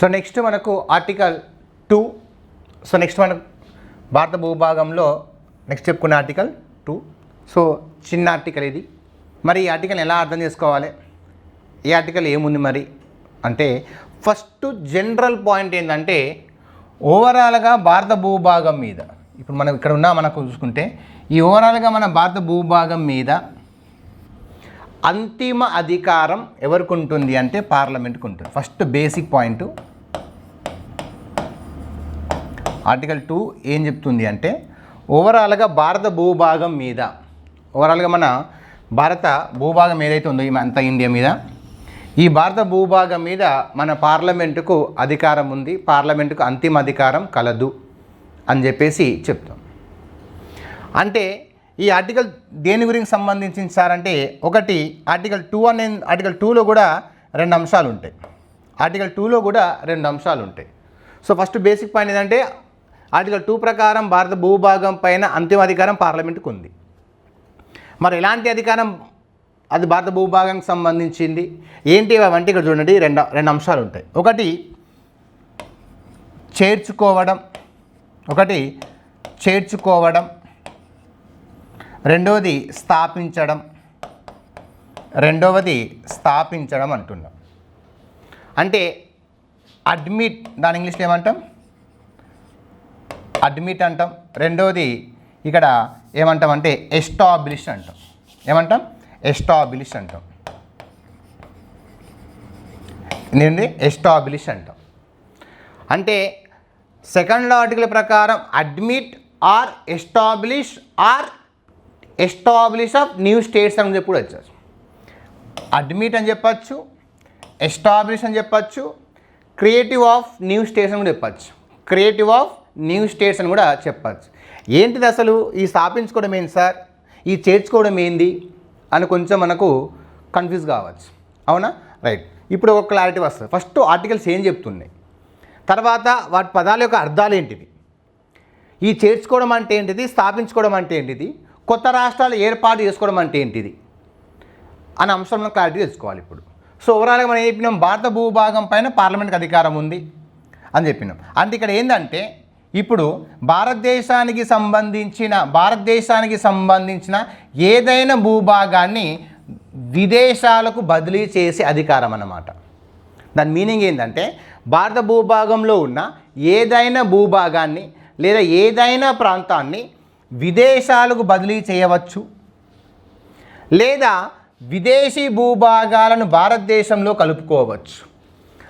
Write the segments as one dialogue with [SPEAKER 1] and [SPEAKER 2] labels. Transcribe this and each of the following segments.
[SPEAKER 1] So next మనకు article two. So next మనకు భారత భూభాగంలో నెక్స్ట్ చెప్పుకున్న ఆర్టికల్ టూ. సో చిన్న ఆర్టికల్ ఇది. మరి ఈ ఆర్టికల్ ఎలా అర్థం చేసుకోవాలి? ఈ ఆర్టికల్ ఏముంది మరి? అంటే ఫస్ట్ జనరల్ పాయింట్ ఏంటంటే ఓవరాల్గా భారత భూభాగం మీద ఇప్పుడు మనం ఇక్కడ ఉన్నా మనకు చూసుకుంటే ఈ ఓవరాల్గా మన భారత భూభాగం మీద అంతిమ అధికారం ఎవరికి ఉంటుంది అంటే పార్లమెంట్కి ఉంటుంది. First basic point article two ఏం చెప్తుంది అంటే ఓవరాల్గా భారత భూభాగం మీద ఓవరాల్గా మన భారత భూభాగం ఏదైతే ఉందో అంత ఇండియా మీద ఈ భారత భూభాగం మీద మన పార్లమెంటుకు అధికారం ఉంది పార్లమెంటుకు అంతిమ అధికారం కలదు అని చెప్పేసి చెప్తాం. అంటే ఈ ఆర్టికల్ దేని గురించి సంబంధించింది సార్ అంటే ఒకటి ఆర్టికల్ టూ అనే ఆర్టికల్ టూలో కూడా రెండు అంశాలు ఉంటాయి ఆర్టికల్ టూలో కూడా రెండు అంశాలు ఉంటాయి సో ఫస్ట్ బేసిక్ పాయింట్ ఏంటంటే ఆర్టికల్ టూ ప్రకారం భారత భూభాగం పైన అంతిమ అధికారం పార్లమెంటుకు ఉంది మరి ఎలాంటి అధికారం అది భారత భూభాగానికి సంబంధించింది? ఏంటి అవంటే ఇక్కడ చూడండి రెండు రెండు అంశాలు ఉంటాయి ఒకటి చేర్చుకోవడం. ఒకటి చేర్చుకోవడం. రెండవది స్థాపించడం. రెండవది స్థాపించడం అంటున్నాం. అంటే అడ్మిట్ దాని ఇంగ్లీష్లో ఏమంటాం? అడ్మిట్ అంటాం. రెండవది ఇక్కడ ఏమంటాం అంటే ఎస్టాబ్లిష్ అంటాం. ఏమంటాం? ఎస్టాబ్లిష్ అంటాం. ఏంటి ఎస్టాబ్లిష్ అంటాం. అంటే సెకండ్ ఆర్టికల్ ప్రకారం admit or establish or establish of new states అని చెప్పి కూడా వచ్చారు అడ్మిట్ అని చెప్పచ్చు ఎస్టాబ్లిష్ అని చెప్పచ్చు క్రియేటివ్ ఆఫ్ న్యూ స్టేట్స్ అని కూడా చెప్పచ్చు. క్రియేటివ్ ఆఫ్ న్యూ స్టేట్స్ అని కూడా చెప్పచ్చు. ఏంటిది అసలు? ఈ స్థాపించుకోవడం ఏంటి సార్? ఈ చేర్చుకోవడం ఏంది? అని కొంచెం మనకు కన్ఫ్యూజ్ కావచ్చు. అవునా? రైట్ ఇప్పుడు ఒక క్లారిటీ వస్తుంది. ఫస్ట్ ఆర్టికల్స్ ఏం చెప్తున్నాయి? తర్వాత వాటి పదాల యొక్క అర్థాలు ఏంటివి ఈ చేర్చుకోవడం అంటే ఏంటిది? స్థాపించుకోవడం అంటే ఏంటిది? కొత్త రాష్ట్రాలు ఏర్పాటు చేసుకోవడం అంటే ఏంటిది? అనే అంశంలో క్లారిటీ తెచ్చుకోవాలి ఇప్పుడు. సో ఓవరాల్గా మనం ఏం చెప్పినాం? భారత భూభాగం పైన పార్లమెంట్కి అధికారం ఉంది అని చెప్పినాం. అంటే ఇక్కడ ఏంటంటే ఇప్పుడు భారతదేశానికి సంబంధించిన భారతదేశానికి సంబంధించిన ఏదైనా భూభాగాన్ని విదేశాలకు బదిలీ చేసే అధికారం అన్నమాట. దాని మీనింగ్ ఏంటంటే భారత భూభాగంలో ఉన్న ఏదైనా భూభాగాన్ని లేదా ఏదైనా ప్రాంతాన్ని విదేశాలకు బదిలీ చేయవచ్చు. లేదా విదేశీ భూభాగాలను భారతదేశంలో కలుపుకోవచ్చు.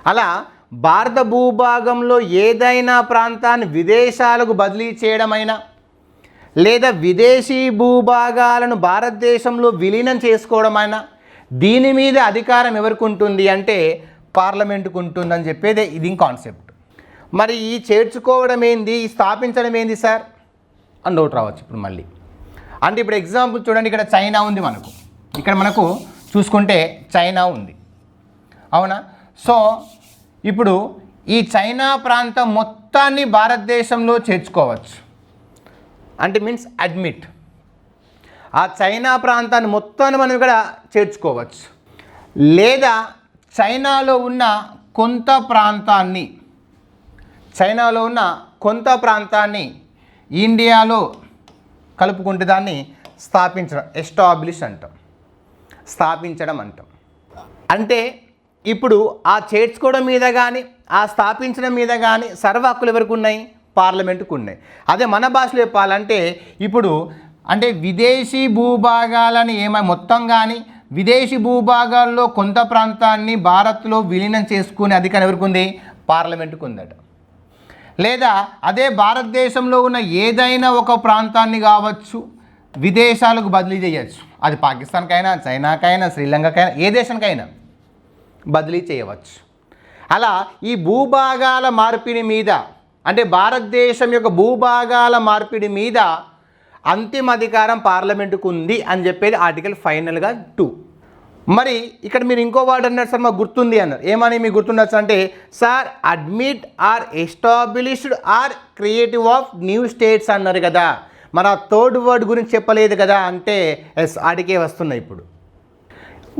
[SPEAKER 1] అలా భారత భూభాగంలో ఏదైనా ప్రాంతాన్ని విదేశాలకు బదిలీ చేయడమైనా లేదా విదేశీ భూభాగాలను భారతదేశంలో విలీనం చేసుకోవడమైనా దీని మీద అధికారం ఎవరికి ఉంటుంది అంటే పార్లమెంటుకు ఉంటుందని చెప్పేదే ఇది కాన్సెప్ట్. మరి ఈ చేర్చుకోవడం ఏంది ఈ స్థాపించడం ఏంది సార్? అని డౌట్ రావచ్చు ఇప్పుడు మళ్ళీ. అంటే ఇప్పుడు ఎగ్జాంపుల్ చూడండి ఇక్కడ చైనా ఉంది మనకు. ఇక్కడ మనకు చూసుకుంటే చైనా ఉంది. అవునా? సో ఇప్పుడు ఈ చైనా ప్రాంతం మొత్తాన్ని భారతదేశంలో చేర్చుకోవచ్చు. అంటే మీన్స్ అడ్మిట్ ఆ చైనా ప్రాంతాన్ని మొత్తాన్ని మనం ఇక్కడ చేర్చుకోవచ్చు. లేదా చైనాలో ఉన్న కొంత ప్రాంతాన్ని చైనాలో ఉన్న కొంత ప్రాంతాన్ని ఇండియాలో కలుపుకుంటే దాన్ని స్థాపించడం ఎస్టాబ్లిష్ అంటాం. స్థాపించడం అంటాం. అంటే ఇప్పుడు ఆ చేర్చుకోవడం మీద కానీ ఆ స్థాపించడం మీద కానీ సర్వ హక్కులు ఎవరికి ఉన్నాయి? పార్లమెంటుకు ఉన్నాయి. అదే మన భాషలో చెప్పాలంటే ఇప్పుడు అంటే విదేశీ భూభాగాలని ఏమై మొత్తం కానీ విదేశీ భూభాగాల్లో కొంత ప్రాంతాన్ని భారత్లో విలీనం చేసుకునే అధికారం ఎవరికి ఉంది? పార్లమెంటుకు ఉందట. లేదా అదే భారతదేశంలో ఉన్న ఏదైనా ఒక ప్రాంతాన్ని కావచ్చు విదేశాలకు బదిలీ చేయొచ్చు. అది పాకిస్తాన్కైనా చైనాకైనా శ్రీలంకకైనా ఏ దేశానికైనా. బదిలీ చేయవచ్చు. అలా ఈ భూభాగాల మార్పిడి మీద అంటే భారతదేశం యొక్క భూభాగాల మార్పిడి మీద అంతిమ అధికారం పార్లమెంటుకు ఉంది అని చెప్పేది ఆర్టికల్ ఫైనల్గా టూ. మరి ఇక్కడ మీరు ఇంకో వర్డ్ అన్నారు సార్ మాకు గుర్తుంది అన్నారు. ఏమని మీకు గుర్తుండొచ్చు అంటే sir admit or established or creative of new states అన్నారు కదా. మరి థర్డ్ వర్డ్ గురించి చెప్పలేదు కదా అంటే ఎస్ ఆడికే వస్తున్నాయి ఇప్పుడు.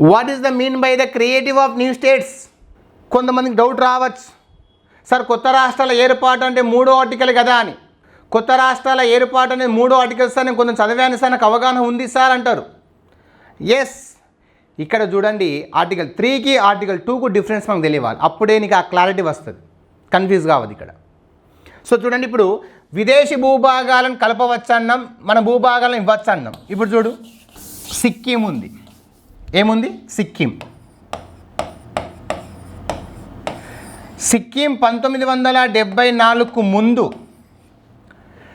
[SPEAKER 1] What is the mean by the creative of new states కొంతమందికి డౌట్ రావచ్చు. సార్ కొత్త రాష్ట్రాల ఏర్పాటు అంటే మూడో ఆర్టికల్ కదా అని. కొత్త రాష్ట్రాల ఏర్పాటు అనేది మూడో ఆర్టికల్ సార్ నేను కొంచెం చదివాను సార్ నాకు అవగాహన ఉంది సార్ అంటారు. ఎస్ ఇక్కడ చూడండి ఆర్టికల్ త్రీకి ఆర్టికల్ టూకు డిఫరెన్స్ మనకు తెలియాలి. అప్పుడే నీకు ఆ క్లారిటీ వస్తుంది. కన్ఫ్యూజ్ కావద్దు ఇక్కడ. సో చూడండి ఇప్పుడు విదేశీ భూభాగాలను కలపవచ్చు అన్నాం మన భూభాగాలను ఇవ్వచ్చు అన్నాం ఇప్పుడు చూడు సిక్కిం ఉంది. ఏముంది? సిక్కిం. సిక్కిం పంతొమ్మిది వందల డెబ్బై నాలుగుకు ముందు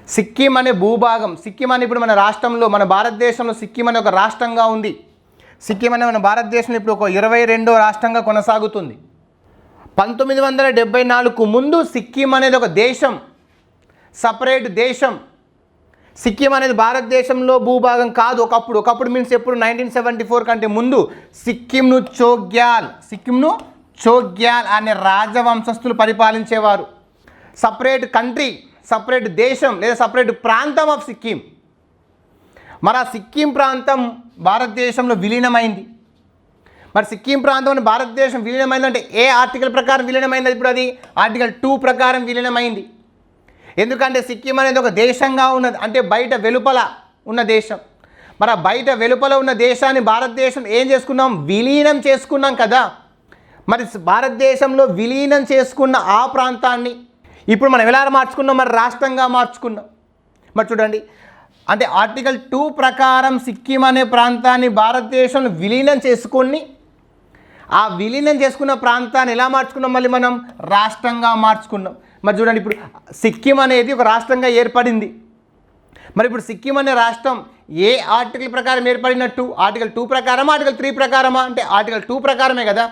[SPEAKER 1] సిక్కిం అనే భూభాగం సిక్కిం అని ఇప్పుడు మన రాష్ట్రంలో మన భారతదేశంలో సిక్కిం అనే ఒక రాష్ట్రంగా ఉంది. సిక్కిం అనే మన భారతదేశంలో ఇప్పుడు ఒక ఇరవై రెండో రాష్ట్రంగా కొనసాగుతుంది. పంతొమ్మిది వందల డెబ్బై నాలుగుకు ముందు సిక్కిం అనేది ఒక దేశం సపరేట్ దేశం. సిక్కిం అనేది భారతదేశంలో భూభాగం కాదు. ఒకప్పుడు ఒకప్పుడు మీన్స్ ఎప్పుడు? నైన్టీన్ సెవెంటీ ఫోర్ కంటే ముందు సిక్కింను చోగ్యాల్ సిక్కింను చోగ్యాల్ అనే రాజవంశస్థులు పరిపాలించేవారు. సపరేట్ కంట్రీ సపరేట్ దేశం లేదా సపరేట్ ప్రాంతం ఆఫ్ సిక్కిం. మరి ఆ సిక్కిం ప్రాంతం భారతదేశంలో విలీనమైంది. మరి సిక్కిం ప్రాంతం భారతదేశం విలీనమైందంటే ఏ ఆర్టికల్ ప్రకారం విలీనమైంది ఇప్పుడు అది? ఆర్టికల్ టూ ప్రకారం విలీనమైంది. ఎందుకంటే సిక్కిం అనేది ఒక దేశంగా ఉన్నది. అంటే బయట వెలుపల ఉన్న దేశం. మరి ఆ బయట వెలుపల ఉన్న దేశాన్ని భారతదేశం ఏం చేసుకున్నాం? విలీనం చేసుకున్నాం కదా. మరి భారతదేశంలో విలీనం చేసుకున్న ఆ ప్రాంతాన్ని ఇప్పుడు మనం ఎలా మార్చుకున్నాం? మరి రాష్ట్రంగా మార్చుకున్నాం. మరి చూడండి. అంటే ఆర్టికల్ టూ ప్రకారం సిక్కిం అనే ప్రాంతాన్ని భారతదేశంలో విలీనం చేసుకొని ఆ విలీనం చేసుకున్న ప్రాంతాన్ని ఎలా మార్చుకున్నాం? మళ్ళీ మనం రాష్ట్రంగా మార్చుకున్నాం. మరి చూడండి ఇప్పుడు సిక్కిం అనేది ఒక రాష్ట్రంగా ఏర్పడింది. మరి ఇప్పుడు సిక్కిం అనే రాష్ట్రం ఏ ఆర్టికల్ ప్రకారం ఏర్పడినట్టు? ఆర్టికల్ టూ ప్రకారమా ఆర్టికల్ త్రీ ప్రకారమా? అంటే ఆర్టికల్ టూ ప్రకారమే కదా.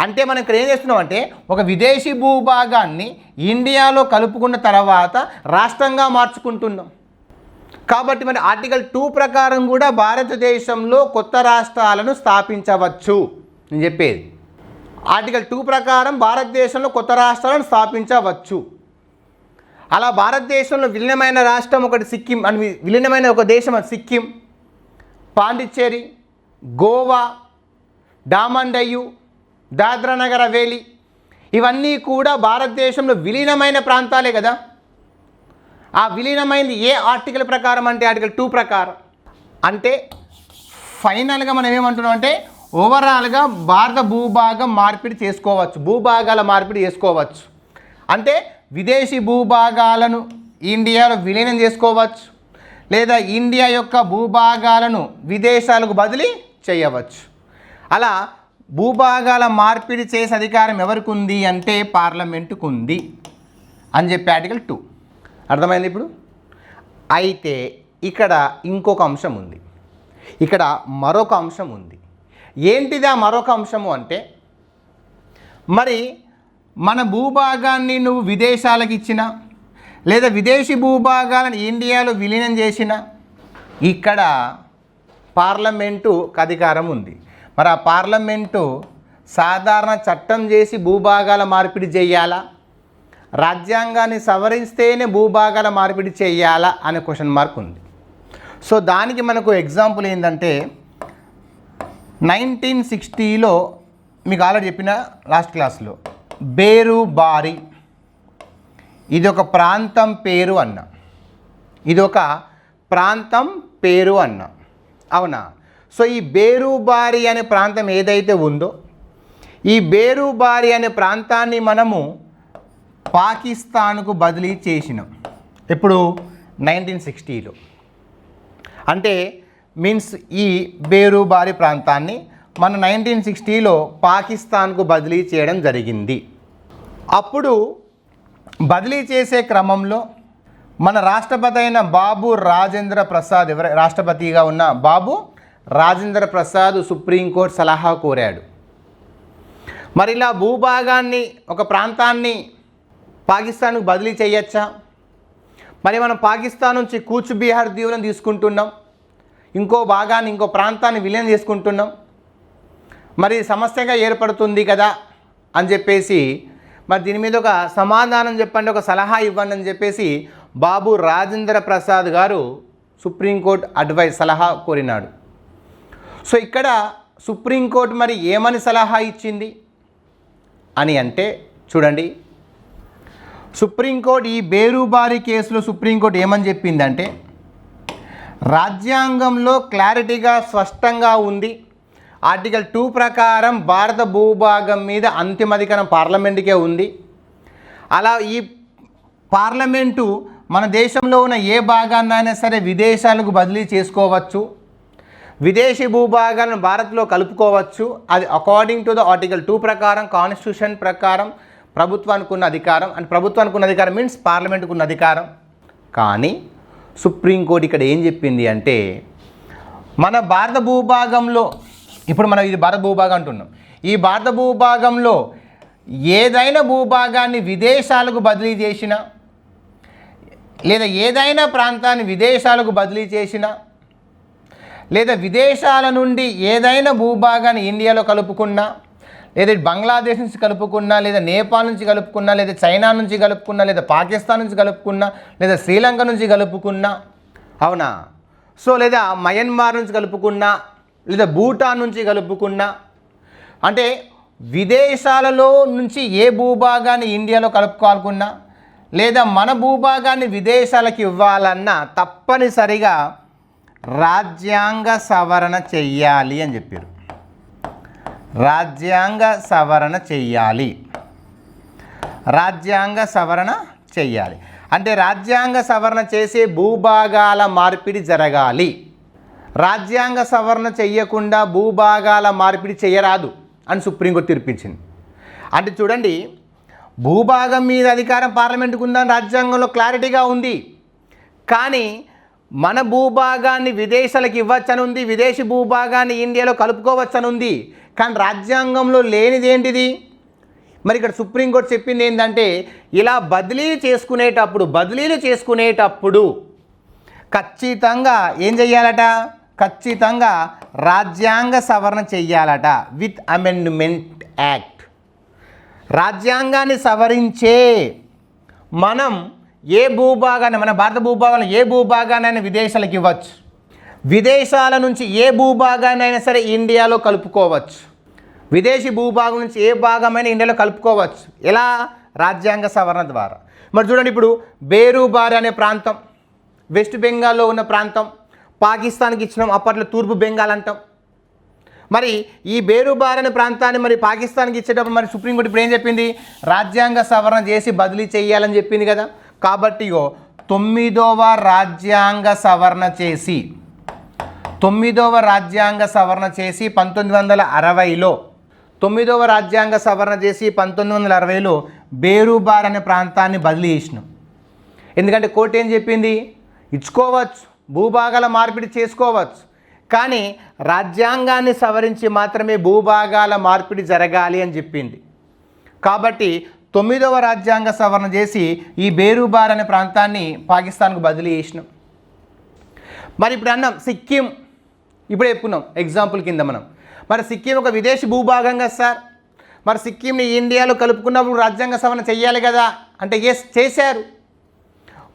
[SPEAKER 1] అంటే మనం ఇక్కడ ఏం చేస్తున్నాం అంటే ఒక విదేశీ భూభాగాన్ని ఇండియాలో కలుపుకున్న తర్వాత రాష్ట్రంగా మార్చుకుంటున్నాం. కాబట్టి మరి ఆర్టికల్ టూ ప్రకారం కూడా భారతదేశంలో కొత్త రాష్ట్రాలను స్థాపించవచ్చు. నేను చెప్పేది. ఆర్టికల్ టూ ప్రకారం భారతదేశంలో కొత్త రాష్ట్రాలను స్థాపించవచ్చు. అలా భారతదేశంలో విలీనమైన రాష్ట్రం ఒకటి సిక్కిం అని విలీనమైన ఒక దేశం అది సిక్కిం పాండిచ్చేరి గోవా డామండయ్యు దాద్రా నగర్ హవేలీ. ఇవన్నీ కూడా భారతదేశంలో విలీనమైన ప్రాంతాలే కదా. ఆ విలీనమైంది ఏ ఆర్టికల్ ప్రకారం అంటే ఆర్టికల్ టూ ప్రకారం. అంటే ఫైనల్గా మనం ఏమంటున్నాం అంటే ఓవరాల్గా భారత భూభాగం మార్పిడి చేసుకోవచ్చు భూభాగాల మార్పిడి చేసుకోవచ్చు. అంటే విదేశీ భూభాగాలను ఇండియాలో విలీనం చేసుకోవచ్చు లేదా ఇండియా యొక్క భూభాగాలను విదేశాలకు బదిలీ చేయవచ్చు. అలా భూభాగాల మార్పిడి చేసే అధికారం ఎవరికి ఉంది అంటే పార్లమెంటుకు ఉంది అని చెప్పి ఆర్టికల్ టూ. అర్థమైంది ఇప్పుడు? అయితే ఇక్కడ ఇంకొక అంశం ఉంది. ఇక్కడ మరొక అంశం ఉంది. ఏంటిదా మరొక అంశము అంటే మరి మన భూభాగాన్ని నువ్వు విదేశాలకు ఇచ్చిన లేదా విదేశీ భూభాగాలను ఇండియాలో విలీనం చేసిన ఇక్కడ పార్లమెంటు అధికారం ఉంది. మరి ఆ పార్లమెంటు సాధారణ చట్టం చేసి భూభాగాల మార్పిడి చేయాలా? రాజ్యాంగాన్ని సవరిస్తేనే భూభాగాల మార్పిడి చేయాలా? అనే క్వశ్చన్ మార్క్ ఉంది. సో దానికి మనకు ఎగ్జాంపుల్ ఏంటంటే నైన్టీన్ సిక్స్టీలో మీకు ఆల్రెడీ చెప్పిన లాస్ట్ క్లాస్లో బేరుబారి ఇది ఒక ప్రాంతం పేరు అన్న. ఇది ఒక ప్రాంతం పేరు అన్న. అవునా? సో ఈ బేరుబారి అనే ప్రాంతం ఏదైతే ఉందో ఈ బేరుబారి అనే ప్రాంతాన్ని మనము పాకిస్తాన్కు బదిలీ చేసినాం. ఇప్పుడు నైన్టీన్ సిక్స్టీలో. అంటే మీన్స్ ఈ బేరుబారి ప్రాంతాన్ని మన నైన్టీన్ సిక్స్టీలో పాకిస్తాన్కు బదిలీ చేయడం జరిగింది. అప్పుడు బదిలీ చేసే క్రమంలో మన రాష్ట్రపతి అయిన బాబు రాజేంద్ర ప్రసాద్ ఎవర? రాష్ట్రపతిగా ఉన్న బాబు రాజేంద్ర ప్రసాద్ సుప్రీంకోర్టు సలహా కోరాడు. మరి ఇలా భూభాగాన్ని ఒక ప్రాంతాన్ని పాకిస్తాన్కు బదిలీ చేయొచ్చా? మరి మనం పాకిస్తాన్ నుంచి కూచ్ బీహార్ దీవులను తీసుకుంటున్నాం. ఇంకో భాగాన్ని ఇంకో ప్రాంతాన్ని విలీనం చేసుకుంటున్నాం. మరి సమస్యగా ఏర్పడుతుంది కదా అని చెప్పేసి మరి దీని మీద ఒక సమాధానం చెప్పండి ఒక సలహా ఇవ్వండి అని చెప్పేసి బాబు రాజేంద్ర ప్రసాద్ గారు సుప్రీంకోర్టు అడ్వైస్ సలహా కోరినాడు. సో ఇక్కడ సుప్రీంకోర్టు మరి ఏమని సలహా ఇచ్చింది అని అంటే చూడండి. సుప్రీంకోర్టు ఈ బేరుబారి కేసులో సుప్రీంకోర్టు ఏమని చెప్పిందంటే రాజ్యాంగంలో క్లారిటీగా స్పష్టంగా ఉంది. ఆర్టికల్ టూ ప్రకారం భారత భూభాగం మీద అంతిమాధికారం పార్లమెంటుకే ఉంది. అలా ఈ పార్లమెంటు మన దేశంలో ఉన్న ఏ భాగాన్నైనా సరే విదేశాలకు బదిలీ చేసుకోవచ్చు. విదేశీ భూభాగాలను భారత్లో కలుపుకోవచ్చు. అది according to the article two ప్రకారం కాన్స్టిట్యూషన్ ప్రకారం ప్రభుత్వానికి ఉన్న అధికారం. అండ్ ప్రభుత్వానికి ఉన్న అధికారం మీన్స్ పార్లమెంట్కు ఉన్న అధికారం. కానీ సుప్రీంకోర్టు ఇక్కడ ఏం చెప్పింది అంటే మన భారత భూభాగంలో ఇప్పుడు మనం ఇది భారత భూభాగం అంటున్నాం. ఈ భారత భూభాగంలో ఏదైనా భూభాగాన్ని విదేశాలకు బదిలీ చేసినా లేదా ఏదైనా ప్రాంతాన్ని విదేశాలకు బదిలీ చేసినా లేదా విదేశాల నుండి ఏదైనా భూభాగాన్ని ఇండియాలో కలుపుకున్నా లేదా బంగ్లాదేశ్ నుంచి కలుపుకున్నా లేదా నేపాల్ నుంచి కలుపుకున్నా లేదా చైనా నుంచి కలుపుకున్నా లేదా పాకిస్తాన్ నుంచి కలుపుకున్నా లేదా శ్రీలంక నుంచి కలుపుకున్నా అవునా? సో లేదా మయన్మార్ నుంచి కలుపుకున్నా లేదా భూటాన్ నుంచి కలుపుకున్నా అంటే విదేశాలలో నుంచి ఏ భూభాగాన్ని ఇండియాలో కలుపుకోవాలనుకున్నా లేదా మన భూభాగాన్ని విదేశాలకు ఇవ్వాలన్నా తప్పనిసరిగా రాజ్యాంగ సవరణ చెయ్యాలి అని చెప్పారు. రాజ్యాంగ సవరణ చెయ్యాలి. రాజ్యాంగ సవరణ చెయ్యాలి. అంటే రాజ్యాంగ సవరణ చేసే భూభాగాల మార్పిడి జరగాలి. రాజ్యాంగ సవరణ చెయ్యకుండా భూభాగాల మార్పిడి చేయరాదు అని సుప్రీంకోర్టు తీర్పించింది అంటే చూడండి భూభాగం మీద అధికారం పార్లమెంటుకు ఉందని రాజ్యాంగంలో క్లారిటీగా ఉంది. కానీ మన భూభాగాన్ని విదేశాలకు ఇవ్వచ్చని ఉంది విదేశీ భూభాగాన్ని ఇండియాలో కలుపుకోవచ్చని ఉంది కానీ రాజ్యాంగంలో లేనిది ఏంటిది మరి ఇక్కడ సుప్రీంకోర్టు చెప్పింది ఏంటంటే ఇలా బదిలీలు చేసుకునేటప్పుడు బదిలీలు చేసుకునేటప్పుడు ఖచ్చితంగా ఏం చెయ్యాలట? ఖచ్చితంగా రాజ్యాంగ సవరణ చెయ్యాలట. With amendment act. రాజ్యాంగాన్ని సవరించే మనం ఏ భూభాగాన్ని మన భారత భూభాగంలో ఏ భూభాగాన్ని విదేశాలకు ఇవ్వచ్చు. విదేశాల నుంచి ఏ భూభాగాన్నైనా సరే ఇండియాలో కలుపుకోవచ్చు. విదేశీ భూభాగం నుంచి ఏ భాగమైనా ఇండియాలో కలుపుకోవచ్చు. ఎలా? రాజ్యాంగ సవరణ ద్వారా. మరి చూడండి ఇప్పుడు బేరుబార్ అనే ప్రాంతం వెస్ట్ బెంగాల్లో ఉన్న ప్రాంతం పాకిస్తాన్కి ఇచ్చినాం అప్పట్లో తూర్పు బెంగాల్ అంటాం. మరి ఈ బేరుబార్ అనే ప్రాంతాన్ని మరి పాకిస్తాన్కి ఇచ్చేటప్పుడు మరి సుప్రీంకోర్టు ఇప్పుడు ఏం చెప్పింది? రాజ్యాంగ సవరణ చేసి బదిలీ చేయాలని చెప్పింది కదా. కాబట్టి తొమ్మిదవ రాజ్యాంగ సవరణ చేసి తొమ్మిదవ రాజ్యాంగ సవరణ చేసి పంతొమ్మిది వందల అరవైలో తొమ్మిదవ రాజ్యాంగ సవరణ చేసి పంతొమ్మిది వందల అరవైలో బేరుబార్ అనే ప్రాంతాన్ని బదిలీ చేసినాం. ఎందుకంటే కోర్టు ఏం చెప్పింది? ఇచ్చుకోవచ్చు భూభాగాల మార్పిడి చేసుకోవచ్చు కానీ రాజ్యాంగాన్ని సవరించి మాత్రమే భూభాగాల మార్పిడి జరగాలి అని చెప్పింది. కాబట్టి తొమ్మిదవ రాజ్యాంగ సవరణ చేసి ఈ బేరుబార్ అనే ప్రాంతాన్ని పాకిస్తాన్కు బదిలీ చేసినాం. మరి ఇప్పుడు అన్నాం సిక్కిం ఇప్పుడే చెప్పుకున్నాం ఎగ్జాంపుల్ కింద మనం. మరి సిక్కిం ఒక విదేశీ భూభాగంగా సార్. మరి సిక్కింని ఇండియాలో కలుపుకున్నప్పుడు రాజ్యాంగ సవరణ చెయ్యాలి కదా? అంటే ఎస్ చేశారు.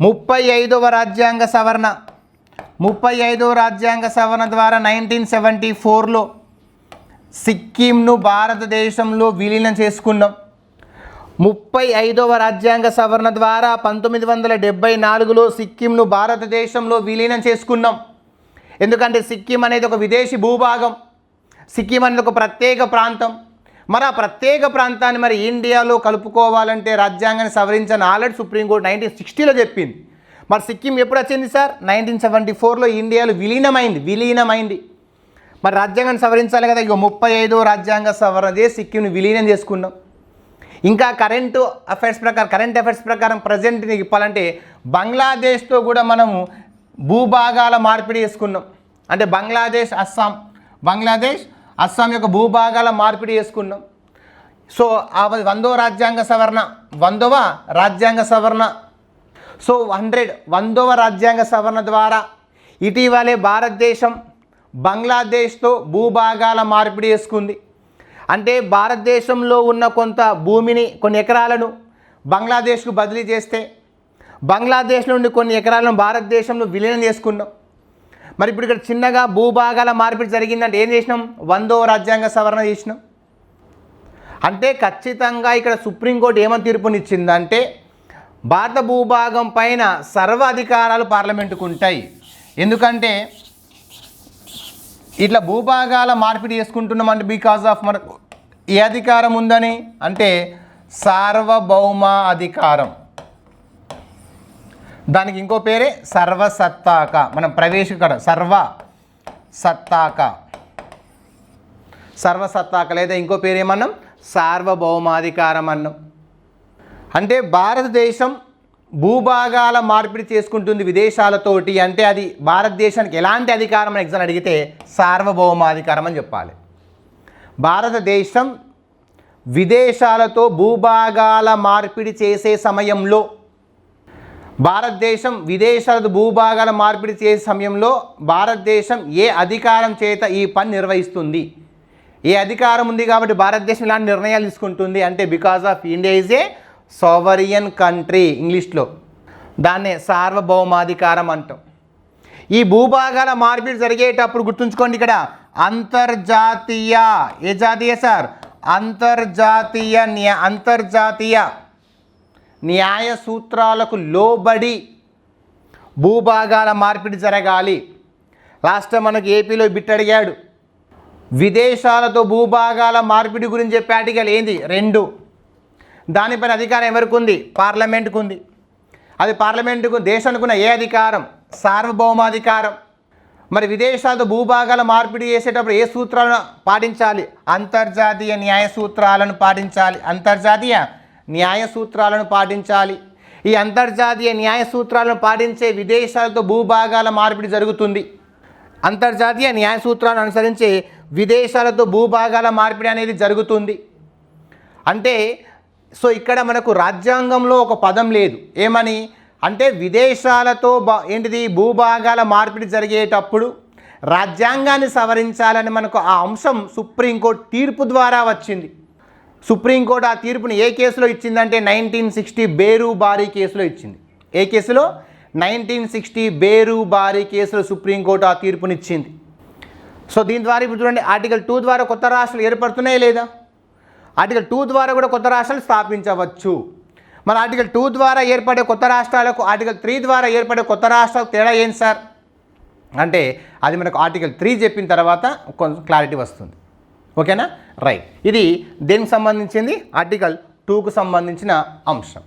[SPEAKER 1] ముప్పై ఐదవ రాజ్యాంగ సవరణ. ముప్పై ఐదవ రాజ్యాంగ సవరణ ద్వారా నైన్టీన్ సెవెంటీ ఫోర్లో సిక్కింను భారతదేశంలో విలీనం చేసుకున్నాం. ముప్పై ఐదవ రాజ్యాంగ సవరణ ద్వారా పంతొమ్మిది వందల డెబ్బై నాలుగులో సిక్కింను భారతదేశంలో విలీనం చేసుకున్నాం. ఎందుకంటే సిక్కిం అనేది ఒక విదేశీ భూభాగం. సిక్కిం అనేది ఒక ప్రత్యేక ప్రాంతం. మరి ఆ ప్రత్యేక ప్రాంతాన్ని మరి ఇండియాలో కలుపుకోవాలంటే రాజ్యాంగాన్ని సవరించని ఆల్రెడీ సుప్రీంకోర్టు నైన్టీన్ సిక్స్టీలో చెప్పింది. మరి సిక్కిం ఎప్పుడు వచ్చింది సార్? నైన్టీన్ సెవెంటీ ఫోర్లో ఇండియాలో విలీనమైంది విలీనమైంది. మరి రాజ్యాంగాన్ని సవరించాలి కదా ఇక ముప్పై ఐదో రాజ్యాంగ సవరణ సిక్కింని విలీనం చేసుకున్నాం. ఇంకా కరెంటు అఫైర్స్ ప్రకారం కరెంట్ అఫైర్స్ ప్రకారం ప్రజెంట్ని నీకు చెప్పాలంటే బంగ్లాదేశ్తో కూడా మనము భూభాగాల మార్పిడి చేసుకున్నాం. అంటే బంగ్లాదేశ్ అస్సాం. బంగ్లాదేశ్ అస్సాం యొక్క భూభాగాల మార్పిడి చేసుకున్నాం. సో ఆ వందవ రాజ్యాంగ సవరణ వందవ రాజ్యాంగ సవరణ. సో హండ్రెడ్ వందవ రాజ్యాంగ సవరణ ద్వారా ఇటీవలే భారతదేశం బంగ్లాదేశ్తో భూభాగాల మార్పిడి చేసుకుంది. అంటే భారతదేశంలో ఉన్న కొంత భూమిని కొన్ని ఎకరాలను బంగ్లాదేశ్కు బదిలీ చేస్తే బంగ్లాదేశ్ నుండి కొన్ని ఎకరాలను భారతదేశంలో విలీనం చేసుకున్నాం. మరి ఇప్పుడు ఇక్కడ చిన్నగా భూభాగాల మార్పిడి జరిగిందంటే ఏం చేసినాం? వందో రాజ్యాంగ సవరణ చేసినాం. అంటే ఖచ్చితంగా ఇక్కడ సుప్రీంకోర్టు ఏమని తీర్పునిచ్చిందంటే భారత భూభాగం పైన సర్వ అధికారాలు పార్లమెంటుకు ఉంటాయి. ఎందుకంటే ఇట్లా భూభాగాల మార్పిడి చేసుకుంటున్నాం అంటే బికాజ్ ఆఫ్ మనకు ఏ అధికారం ఉందని? అంటే సార్వభౌమ అధికారం. దానికి ఇంకో పేరే సర్వసత్తాక. మనం ప్రవేశికడ సర్వ సత్తాక. సర్వసత్తాక లేదా ఇంకో పేరు ఏమన్నాం సార్వభౌమాధికారం అన్నాం అంటే భారతదేశం భూభాగాల మార్పిడి చేసుకుంటుంది విదేశాలతోటి అంటే అది భారతదేశానికి ఎలాంటి అధికారం అని ఎగ్జామ్ అడిగితే సార్వభౌమాధికారం అని చెప్పాలి. భారతదేశం విదేశాలతో భూభాగాల మార్పిడి చేసే సమయంలో భారతదేశం విదేశాల భూభాగాల మార్పిడి చేసే సమయంలో భారతదేశం ఏ అధికారం చేత ఈ పని నిర్వహిస్తుంది? ఏ అధికారం ఉంది కాబట్టి భారతదేశం ఇలాంటి నిర్ణయాలు తీసుకుంటుంది అంటే because of India is a sovereign country ఇంగ్లీష్లో దాన్నే సార్వభౌమాధికారం అంటాం. ఈ భూభాగాల మార్పిడి జరిగేటప్పుడు గుర్తుంచుకోండి ఇక్కడ అంతర్జాతీయ. ఏ జాతీయ సార్? అంతర్జాతీయ అంతర్జాతీయ. న్యాయ సూత్రాలకు లోబడి భూభాగాల మార్పిడి జరగాలి. లాస్ట్ టైం మనకు ఏపీలో బిట్ అడిగాడు విదేశాలతో భూభాగాల మార్పిడి గురించి చెప్పే ఆర్టికల్ ఏంది? రెండు. దానిపైన అధికారం ఎవరికి ఉంది పార్లమెంట్కు ఉంది అది పార్లమెంటుకు దేశానికి ఉన్న ఏ అధికారం? సార్వభౌమాధికారం. మరి విదేశాలతో భూభాగాల మార్పిడి చేసేటప్పుడు ఏ సూత్రాలను పాటించాలి? అంతర్జాతీయ న్యాయ సూత్రాలను పాటించాలి. అంతర్జాతీయ న్యాయ సూత్రాలను పాటించాలి. ఈ అంతర్జాతీయ న్యాయ సూత్రాలను పాటించే విదేశాలతో భూభాగాల మార్పిడి జరుగుతుంది. అంతర్జాతీయ న్యాయ సూత్రాలను అనుసరించి విదేశాలతో భూభాగాల మార్పిడి అనేది జరుగుతుంది. అంటే సో ఇక్కడ మనకు రాజ్యాంగంలో ఒక పదం లేదు. ఏమని? అంటే విదేశాలతో బా ఏంటిది? భూభాగాల మార్పిడి జరిగేటప్పుడు రాజ్యాంగాన్ని సవరించాలని మనకు ఆ అంశం సుప్రీంకోర్టు తీర్పు ద్వారా వచ్చింది. సుప్రీంకోర్టు ఆ తీర్పుని ఏ కేసులో ఇచ్చిందంటే నైన్టీన్ సిక్స్టీ బేరు బారీ కేసులో ఇచ్చింది. ఏ కేసులో? నైన్టీన్ సిక్స్టీ బేరు బారీ కేసులో సుప్రీంకోర్టు ఆ తీర్పునిచ్చింది సో దీని ద్వారా ఇప్పుడు చూడండి ఆర్టికల్ టూ ద్వారా కొత్త రాష్ట్రాలు ఏర్పడుతున్నాయా లేదా? ఆర్టికల్ టూ ద్వారా కూడా కొత్త రాష్ట్రాలు స్థాపించవచ్చు. మన ఆర్టికల్ టూ ద్వారా ఏర్పడే కొత్త రాష్ట్రాలకు ఆర్టికల్ త్రీ ద్వారా ఏర్పడే కొత్త రాష్ట్రాలకు తేడా ఏంటి సార్? అంటే అది మనకు ఆర్టికల్ త్రీ చెప్పిన తర్వాత కొంచెం క్లారిటీ వస్తుంది. ఓకేనా? రైట్. ఇది దేనికి సంబంధించింది? ఆర్టికల్ టూకు సంబంధించిన అంశం.